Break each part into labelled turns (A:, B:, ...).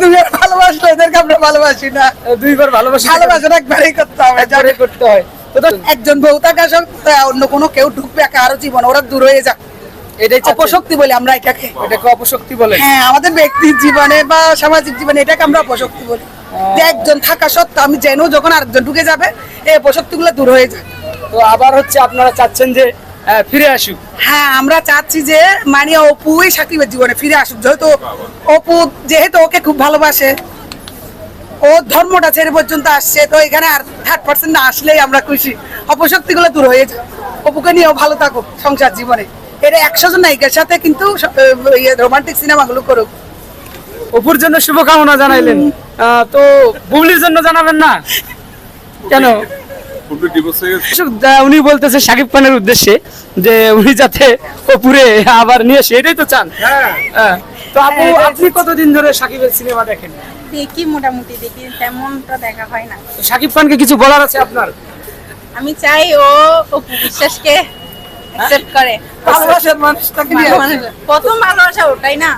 A: দুইবার ভালোবাসলে এদেরকে আমরা ভালোবাসি না।
B: দুইবার ভালোবাসা
A: ভালোবাসার একবারই করতে হবে।
B: একবারে করতে হয়।
A: একজন বউ থাকা অন্য কোনো কেউ ঢুকবে একা আরও জীবন ওরা দূর হয়ে যাক।
B: এটাই
A: অপশক্তি বলি আমরা এটাকে।
B: এটাকে অপশক্তি বলে।
A: হ্যাঁ আমাদের ব্যক্তির জীবনে বা সামাজিক জীবনে এটাকে আমরা অপশক্তি বলি। যে একজন থাকা সত্ত্বেও আমি জেনেও যখন আরেকজন ঢুকে যাবে এই অপশক্তি গুলো দূর হয়ে যায়
B: তো আবার হচ্ছে আপনারা চাচ্ছেন যে ফিরে আসুক।
A: হ্যাঁ আমরা চাচ্ছি যে মানে অপুই সাকিবের জীবনে ফিরে আসুক। যেহেতু অপু যেহেতু ওকে খুব ভালোবাসে ও ধর্মটা ছেড়ে পর্যন্ত আসছে তো এখানে আর থার্ড পার্সেন্ট না আসলেই আমরা খুশি। অপশক্তি গুলো দূর হয়ে যায় অপুকে নিয়েও ভালো থাকুক সংসার জীবনে। এটা একশো জন নায়িকার সাথে কিন্তু রোমান্টিক সিনেমাগুলো করুক।
B: অপুর জন্য শুভকামনা জানাইলেন। তো বুবলির জন্য জানাবেন না? কেন?
C: হয়ে
B: উনি বলতেছে শাকিব খানের উদ্দেশ্যে যে উনি যাতে অপুরে আবার নিয়ে আসে এটাই তো চান। হ্যাঁ। তো আপু আপনি কতদিন ধরে শাকিবের সিনেমা দেখেন?
D: দেখি মোটামুটি দেখি তেমনটা দেখা হয় না।
B: তো শাকিব খানকে কিছু বলার আছে আপনার?
D: আমি চাই ও অপু বিশ্বাসকে অ্যাকসেপ্ট করে।
A: ভালোবাসার মানুষটাকে
D: মানে প্রথম ভালোবাসা ওটাই না।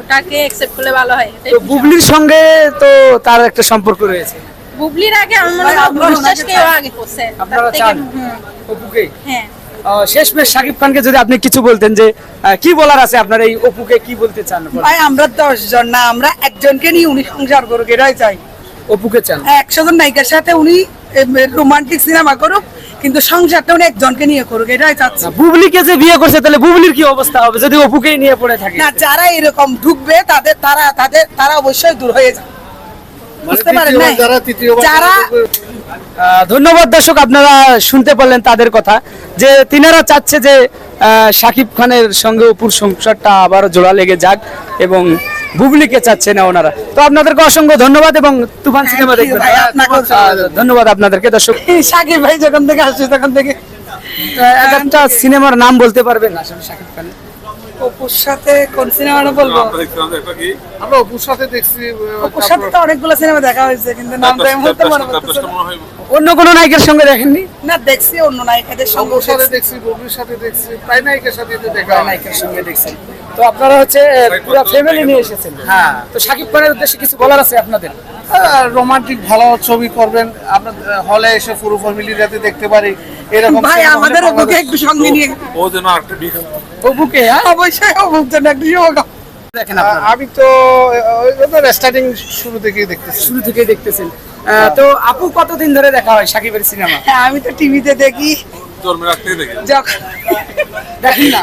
D: ওটাকে অ্যাকসেপ্ট করলে ভালো হয়
B: তো বুবলির সঙ্গে তো তার একটা সম্পর্ক রয়েছে।
D: বুবলির আগে আমি অপু বিশ্বাসকে ও আগে করছে।
B: আপনারা চান। অপুকে?
D: হ্যাঁ।
B: শেষ মেশ শাকিব খানকে যদি আপনি কিছু বলতেন যে কি বলার আছে আপনার এই অপুকে কি বলতে চান?
A: ভাই আমরা দশ জন না আমরা একজনকে নিয়ে উনি সংসার করুক এটাই চাই।
B: অপুকে চান?
A: একশো জন নায়িকার সাথে উনি রোমান্টিক সিনেমা করুক কিন্তু সংসারটা উনি একজনকে নিয়ে করুক এটাই চাচ্ছি।
B: বুবলিকে যে বিয়ে করছে তাহলে বুবলির কি অবস্থা হবে? যদি অপুকেই নিয়ে পড়ে থাকে?
A: না যারা এরকম ঢুকবে তাদের তারা তাদের তারা অবশ্যই দূর হয়ে যাবে। বুঝতে পারেন নাই? যারা
B: ধন্যবাদ দর্শক আপনারা শুনতে পারলেন তাদের কথা। যে তিনারা চাচ্ছে যে শাকিব খানের সঙ্গে অপুর সংসারটা আবারও জোড়া লেগে যাক এবং বুবলিকে চাচ্ছে না ওনারা। তো আপনাদেরকে অসংখ্য ধন্যবাদ এবং তুফান সিনেমা দেখবেন। ধন্যবাদ আপনাদেরকে দর্শক।
A: সাকিব ভাই যখন থেকে আসছে তখন থেকে
B: একটা সিনেমার নাম বলতে পারবেন। আসলে শাকিব খানের
A: অপুর সাথে কোন সিনেমাটা বলব?
C: আমরা একটা
E: অপুর সাথে দেখছি
A: অপুর সাথে তো অনেকগুলো সিনেমা দেখা হয়েছে কিন্তু নামটা এই মুহূর্তে মনে পড়তেছে
B: অন্য কোনো নায়কের সঙ্গে দেখেননি?
A: না দেখছি অন্য নায়িকাদের সঙ্গে
E: সাথে
A: দেখছি।
E: দেখছি সাথে দেখছি প্রায় নায়িকের সাথে তো দেখা।
B: নায়কের সঙ্গে দেখছেন তো আপনারা হচ্ছে পুরো ফ্যামিলি নিয়ে এসেছেন।
E: হ্যাঁ।
B: তো শাকিব খানের উদ্দেশ্যে কিছু বলার আছে আপনাদের?
E: রোমান্টিক ভালো ছবি করবেন। আমরা হলে এসে পুরো ফ্যামিলি যাতে দেখতে পারি। এরকম
A: ভাই আমাদের
E: বাংলাদেশ-
A: একটু সঙ্গে নিয়ে
C: ও যেন আরেকটা
B: হ্যাঁ
A: অবশ্যই অপুর জন্য একটু।
B: দেখেন
E: আমি তো স্টার্টিং শুরু থেকেই দেখতেছি।
B: শুরু থেকেই দেখতেছেন। আহ, তো আপু কতদিন ধরে দেখা হয় সাকিবের সিনেমা?
A: হ্যাঁ আমি তো টিভিতে দেখি।
C: জন্মের আগ থেকে দেখি।
A: যখন
B: দেখেন না।